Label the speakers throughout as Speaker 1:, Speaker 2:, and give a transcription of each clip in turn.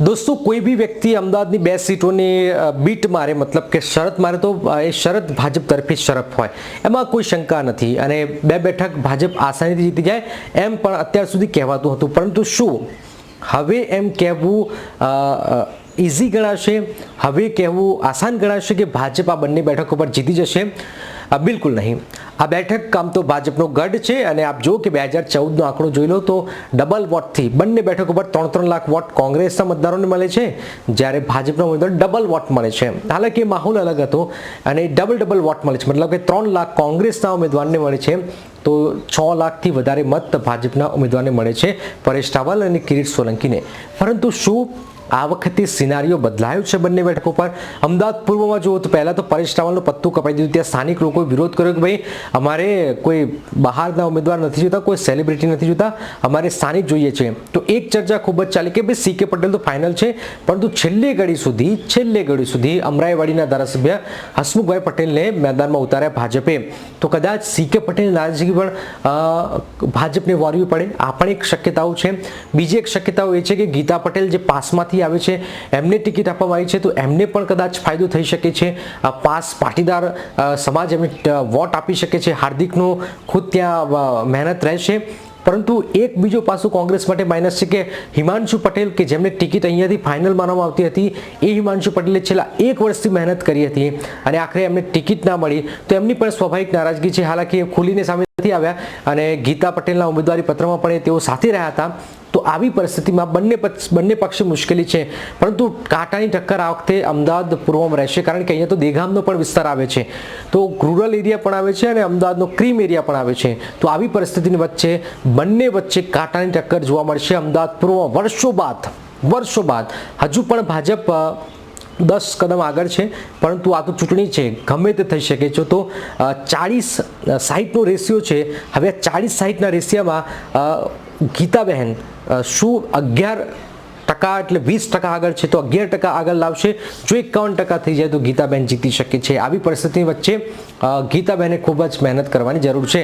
Speaker 1: દોસ્તો, કોઈ બી વ્યક્તિ અમદાવાદની બે સીટોની બીટ મારે, મતલબ કે શરત મારે તો એ શરત ભાજપ તરફી શરત હોય. એમાં કોઈ શંકા નથી. અને બે બેઠક ભાજપ આસાનીથી જીતી જાય એમ પણ અત્યાર સુધી કહેવાતું હતું. પરંતુ શું? હવે એમ કહેવું ઇઝી ગણાશે. હવે કહેવું આસાન ગણાશે કે ભાજપ આ બંને બેઠકો પર જીતી જશે. અ, બિલકુલ નહીં. આ બેઠક કામ તો ભાજપનો ગઢ છે અને આપ જો કે બે હજાર ચૌદનો આંકડો જોઈ લો તો ડબલ વોટથી બંને બેઠકો ઉપર ત્રણ ત્રણ લાખ વોટ કોંગ્રેસના મતદારોને મળે છે જ્યારે ભાજપના ઉમેદવાર ડબલ વોટ મળે છે. હાલાકી માહોલ અલગ હતો અને ડબલ ડબલ વોટ મળે છે. મતલબ કે ત્રણ લાખ કોંગ્રેસના ઉમેદવારને મળે છે તો છ લાખથી વધારે મત ભાજપના ઉમેદવારને મળે છે પરેશ રાવલ અને કિરીટ સોલંકીને. પરંતુ શું આ વખતે સિનારીઓ બદલાયો છે બંને બેઠકો પર. અમદાવાદ પૂર્વમાં જુઓ તો પહેલાં તો પરેશ રાવલનું પત્તું કપાઈ દીધું. ત્યાં સ્થાનિક લોકોએ વિરોધ કર્યો કે ભાઈ, અમારે કોઈ બહારના ઉમેદવાર નથી જોતા, કોઈ સેલિબ્રિટી નથી જોતા. અમારે સ્થાનિક જોઈએ છે. તો એક ચર્ચા ખૂબ જ ચાલી કે ભાઈ સી કે પટેલ તો ફાઇનલ છે. પરંતુ છેલ્લે ઘડી સુધી, છેલ્લે ઘડી સુધી અમરાઈવાડીના ધારાસભ્ય હસમુખભાઈ પટેલને મેદાનમાં ઉતાર્યા ભાજપે. તો કદાચ સી કે પટેલ નારાજગી પણ ભાજપને વારવી પડે. આ પણ એક શક્યતાઓ છે. બીજી એક શક્યતાઓ એ છે કે ગીતા પટેલ જે પાસમાંથી આવે છે, એમને ટિકિટ આપવામાં આવી છે, તો એમને પણ કદાચ ફાયદો થઈ શકે છે. પાસ પાટીદાર સમાજ એમને વોટ આપી શકે છે. હાર્દિકનો ખુદ ત્યાં મહેનત રહેશે. પરંતુ એક બીજો પાસું કોંગ્રેસ માટે માઇનસ છે કે હિમાંશુ પટેલ, કે જેમને ટિકિટ અહીંયાથી ફાઇનલ માનવામાં આવતી હતી, એ હિમાંશુ પટેલે છેલ્લા એક વર્ષથી મહેનત કરી હતી અને આખરે એમને ટિકિટ ના મળી. તો એમની પણ સ્વાભાવિક નારાજગી છે. હાલાકી એ ખુલીને સામે નથી આવ્યા અને ગીતા પટેલના ઉમેદવારી પત્રમાં પણ એ તેઓ સાથે રહ્યા હતા. તો આવી પરિસ્થિતિમાં બંને બંને પક્ષે મુશ્કેલી છે. પરંતુ કાંટાની ટક્કર આ વખતે અમદાવાદ પૂર્વમાં રહેશે. કારણ કે અહીંયા તો દેગામનો પણ વિસ્તાર આવે છે. તો રૂરલ એરિયા પણ આવે છે અને અમદાવાદનો ક્રીમ એરિયા પણ આવે છે. તો આવી પરિસ્થિતિની વચ્ચે બંને વચ્ચે કાંટાની ટક્કર જોવા મળશે અમદાવાદ પૂર્વમાં. વર્ષો બાદ વર્ષો બાદ હજુ પણ ભાજપ દસ કદમ આગળ છે, પરંતુ આ તો ચૂંટણી છે, ગમે તે થઈ શકે છે. તો ચાળીસ સાહીઠનો રેશિયો છે. હવે આ ચાળીસ સાહીઠના રેશિયામાં ગીતાબહેન શું અગિયાર ટકા એટલે વીસ ટકા આગળ છે, તો અગિયાર ટકા આગળ લાવશે. જો એકાવન ટકા થઈ જાય તો ગીતાબહેન જીતી શકે છે. આવી પરિસ્થિતિ વચ્ચે ગીતાબહેને ખૂબ જ મહેનત કરવાની જરૂર છે.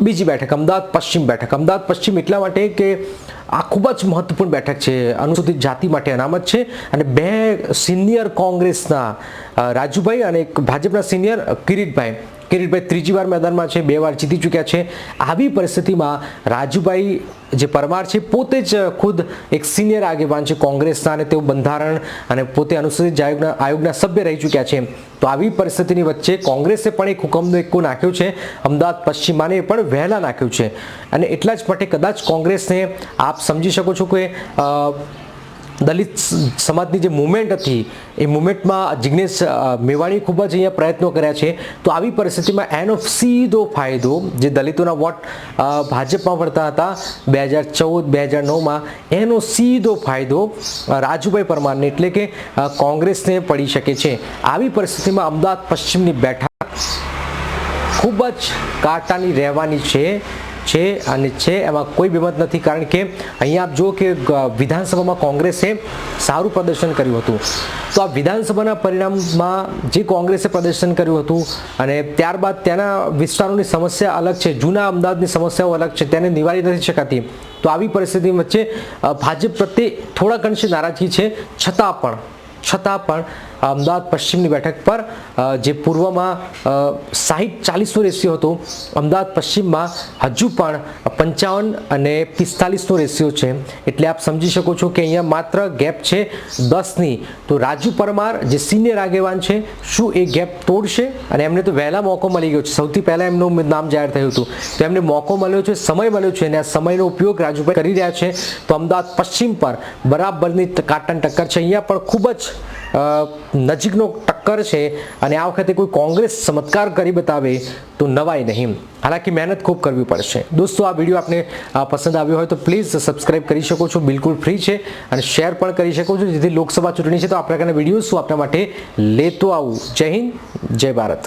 Speaker 1: બીજી બેઠક, અમદાવાદ પશ્ચિમ બેઠક. અમદાવાદ પશ્ચિમ એટલા માટે કે આ ખૂબ જ મહત્વપૂર્ણ બેઠક છે. અનુસૂચિત જાતિ માટે અનામત છે. અને બે સિનિયર કોંગ્રેસના રાજુભાઈ અને એક ભાજપના સિનિયર કિરીટભાઈ. કિરીટભાઈ, ત્રીજી વાર મેદાનમાં છે, બે વાર જીતી ચૂક્યા છે. આવી પરિસ્થિતિમાં રાજુભાઈ જે પરમાર છે, પોતે જ ખુદ એક સિનિયર આગેવાન છે કોંગ્રેસના અને તેઓ બંધારણ અને પોતે અનુસૂચિત આયોગના આયોગના સભ્ય રહી ચૂક્યા છે. તો આવી પરિસ્થિતિની વચ્ચે કોંગ્રેસે પણ એક હુકમનો એકો નાખ્યો છે. અમદાવાદ પશ્ચિમાને પણ વહેલા નાખ્યું છે. અને એટલા જ માટે કદાચ કોંગ્રેસને આપ સમજી શકો છો કે દલિત સમાજની જે મુવમેન્ટ હતી, એ મુવમેન્ટમાં જિગ્નેશ મેવાણી ખૂબ જ અહીંયા પ્રયત્નો કર્યા છે. તો આવી પરિસ્થિતિમાં એનો સીધો ફાયદો, જે દલિતોના વોટ ભાજપમાં વળતા હતા, બે હજાર ચૌદ, બે હજાર નવમાં, એનો સીધો ફાયદો રાજુભાઈ પરમારને, એટલે કે કોંગ્રેસને પડી શકે છે. આવી પરિસ્થિતિમાં અમદાવાદ પશ્ચિમની બેઠક ખૂબ જ કાંટાની રહેવાની છે. છે અને છે એમાં કોઈ બેમત નથી કારણ કે અહીંયા આપ જુઓ કે વિધાનસભામાં કોંગ્રેસે સારું પ્રદર્શન કર્યું હતું. તો આ વિધાનસભાના પરિણામમાં જે કોંગ્રેસે પ્રદર્શન કર્યું હતું અને ત્યારબાદ ત્યાંના વિસ્તારોની સમસ્યા અલગ છે, જૂના અમદાવાદની સમસ્યાઓ અલગ છે, તેને નિવારી નથી શકાતી. તો આવી પરિસ્થિતિ વચ્ચે ભાજપ પ્રત્યે થોડાક અંશે નારાજગી છે, છતાં પણ છતાં પણ અમદાવાદ પશ્ચિમની બેઠક પર જે પૂર્વમાં સાહીઠ ચાલીસનો રેશિયો હતો, અમદાવાદ પશ્ચિમમાં હજુ પણ પંચાવન અને પિસ્તાલીસનો રેશિયો છે. એટલે આપ સમજી શકો છો કે અહીંયા માત્ર ગેપ છે દસની. તો રાજુ પરમાર, જે સિનિયર આગેવાન છે, શું એ ગેપ તોડશે? અને એમને તો વહેલા મોકો મળી ગયો છે. સૌથી પહેલાં એમનું નામ જાહેર થયું હતું. તો એમને મોકો મળ્યો છે, સમય મળ્યો છે અને આ સમયનો ઉપયોગ રાજુભાઈ કરી રહ્યા છે. તો અમદાવાદ પશ્ચિમ પર બરાબરની કાટન ટક્કર છે. અહીંયા પણ ખૂબ જ નજીકનો ટક્કર છે અને આ વખતે કોઈ કોંગ્રેસ ચમત્કાર કરી બતાવે તો નવાય નહીં. હાલાકી મહેનત ખૂબ કરવી પડશે. દોસ્તો, આ વીડિયો આપને પસંદ આવ્યો હોય તો પ્લીઝ સબસ્ક્રાઇબ કરી શકો છો. બિલકુલ ફ્રી છે અને શેર પણ કરી શકો છો. જેથી લોકસભા ચૂંટણી છે તો આ પ્રકારના વીડિયો શું આપણા માટે લેતો આવું. જય હિન્દ, જય ભારત.